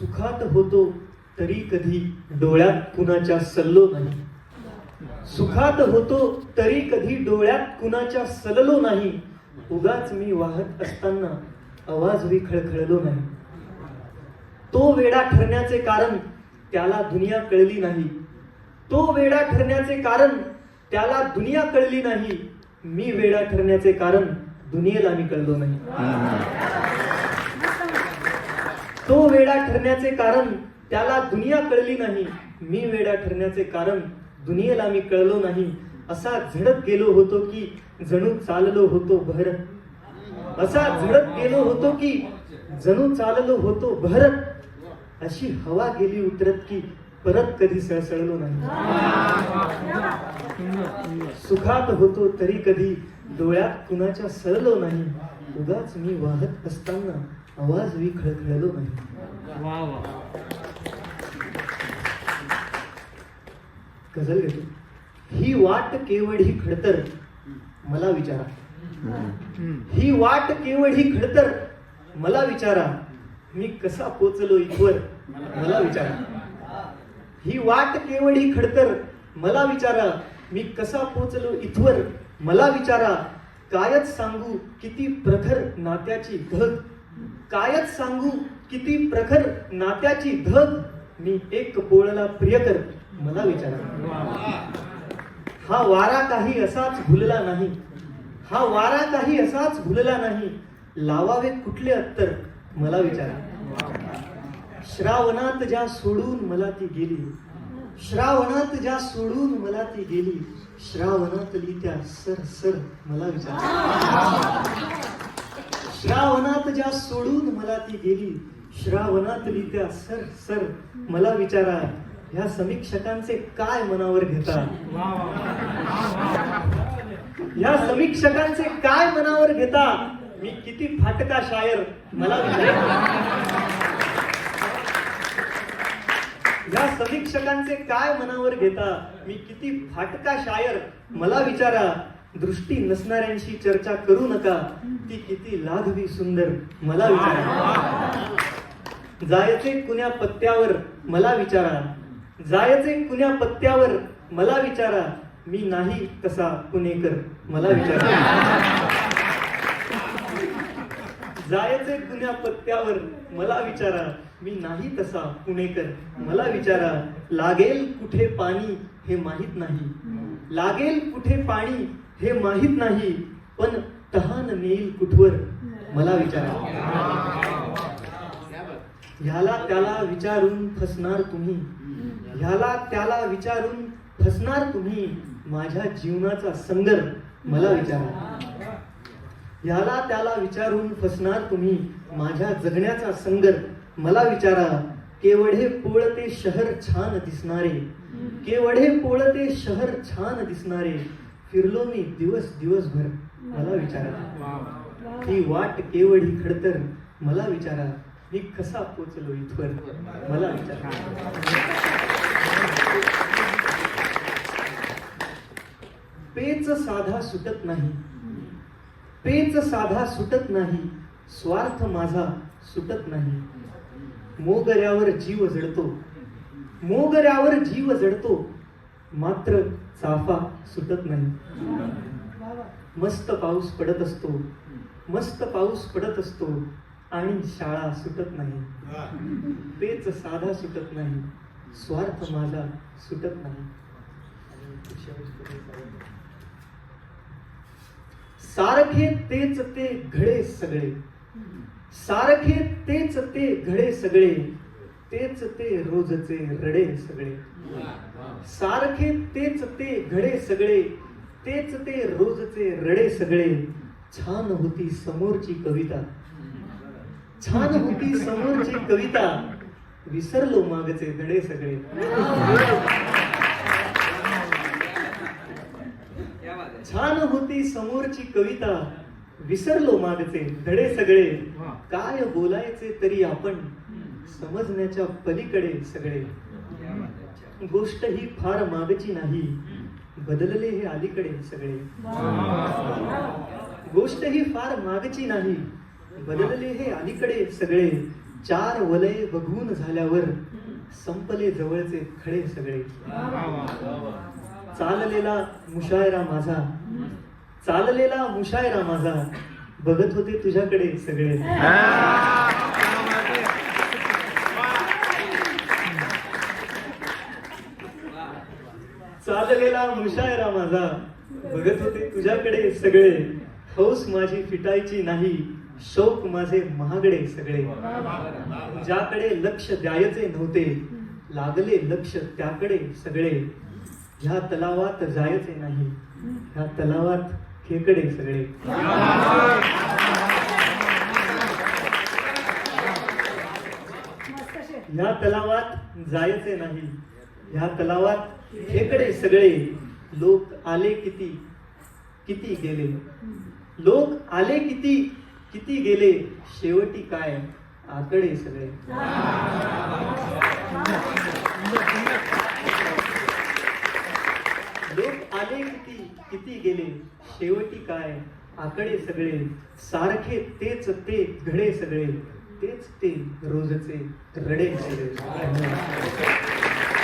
सुखात होतो तरी कधी डोळ्यात कुणाच्या सल्लो नाही. सुखात होतो तरी कधी डोळ्यात कुणाच्या सललो नाही. उगाच मी वाहत असताना आवाजही खळखळलो नाही. तो वेडा ठरण्याचे कारण त्याला दुनिया कळली नाही. तो वेडा ठरण्याचे कारण त्याला दुनिया कळली नाही. मी वेडा ठरण्याचे कारण दुनियेला मी कळलो नाही. तो वेडा ठरण्याचे कारण त्याला दुनिया कळली नाही. मी वेडा ठरण्याचे कारण दुनियेला मी कळलो नाही. असा झडत गेलो होतो की जणू चाललो होतो भरत असा झडत गेलो होतो की जणू चाललो होतो भरत अशी हवा गेली उतरत की परत कधी सळसळलो नाही. सुखात होतो तरी कधी डोळ्यात कुणाच्या सळलो नाही. उगाच मी वाहत असताना आवाजही खळखळलो नाही. गझल घेतो. ही वाट केवळ ही खडतर? मला विचारा. ही वाट केवळ ही खडतर? मला विचारा. मी कसा पोचलो इथवर? मला विचारा. ही वाट केवळ ही खडतर? मला विचारा. मी कसा पोचलो इथवर? मला विचारा. कायच सांगू किती प्रखर नात्याची धग कायच सांगू किती प्रखर नात्याची धग मी एक बोळला प्रियकर मला विचारा. हा वारा काही असाच भुलला नाही. हा वारा काही असाच भुलला नाही. लावावे कुठले अत्तर? मला विचारा. श्रावणात ज्या सोडून मला ती गेली श्रावणात ज्या सोडून मला ती गेली श्रावणातली त्या सर सर मला विचार. श्रावणात ज्या सोडून मला ती गेली श्रावणातली त्या सर सर मला विचारा. ह्या समीक्षकांचे काय मनावर घेता? ह्या या समीक्षकांचे काय मनावर घेता? मी किती फाटका शायर मला विचार. या समीक्षकांचे काय मनावर घेता? मी किती फाटका शायर? मला विचारा. दृष्टी नसणाऱ्यांशी चर्चा करू नका. ती किती लाघवी सुंदर. मला विचारा. जायचे कुण्या पत्त्यावर? मला विचारा. जायचे कुण्या पत्त्यावर? मला विचारा. मी नाही तसा पुणेकर. मला विचारा. जायचे जुन्या पत्त्यावर. मला विचारा मी नाही तसा पुणेकर. मला विचारा लागेल कुठे पाणी हे माहीत नाही. लागेल कुठे पाणी हे माहीत नाही पण तहान नेईल कुठवर? मला विचारा. ह्याला त्याला विचारून फसणार तुम्ही. ह्याला त्याला विचारून फसणार तुम्ही. माझ्या जीवनाचा संगर. मला विचारा. ह्याला त्याला विचारून फसणार तुम्ही. माझ्या जगण्याचा संगर मला विचारा केवढे पोळते शहर छान दिसणारे? केवढे पोळते शहर छान दिसणारे? फिरलो मी दिवस दिवसभर. मला विचारा. ही वाट केवढी खडतर? मला विचारा. मी कसा पोचलो इथवर? मला विचारा. पेच साधा सुटत नाही. पेच साधा सुटत नाही स्वार्थ माझा सुटत नाही. मोगऱ्यावर जीव जडतो मोगऱ्यावर जीव जडतो मात्र चाफा सुटत नाही. मस्त पाऊस पडत असतो मस्त पाऊस पडत असतो आणि शाळा सुटत नाही. पेच साधा सुटत नाही स्वार्थ माझा सुटत नाही. सारखे तेच ते घडे सगळे. सारखे तेच ते घडे सगळे तेच ते रोजचे रडे सगळे. सारखे तेच ते घडे सगळे तेच ते रोजचे रडे सगळे. छान होती समोरची कविता. छान होती समोरची कविता. विसरलो मागचे धडे सगळे. छान होती समोरची कविता विसरलो मागचे धडे सगळे. काय बोलायचे तरी आपण समजण्याच्या पलीकडे सगळे. गोष्ट ही फार मागची नाही बदलले हे अलीकडे सगळे. गोष्ट ही फार मागची नाही बदलले हे अलीकडे सगळे. चार वलय बघून झाल्यावर संपले जवळचे खडे सगळे. चाललेला मुशायरा माझा. चाललेला मुशायरा माझा. बघत होते तुझ्याकडे सगळे. चाललेला मुशायरा माझा. बघत होते तुझ्याकडे सगळे. हौस माझी फिटायची नाही. शौक माझे महागडे सगळे. ज्याकडे लक्ष द्यायचे नव्हते लागले लक्ष त्याकडे सगळे. ह्या तलावात जायचे नाही. ह्या तलावात खेकडे सगळे. ह्या तलावात जायचे नाही. ह्या तलावात खेकडे सगळे. लोक आले किती? किती गेले? लोक आले किती? किती गेले? शेवटी काय? आकडे सगळे. लोक आले किती किती गेले? शेवटी काय? आकडे सगळे सारखे तेच ते घडे सगळे तेच ते रोजचे रडे सगळे.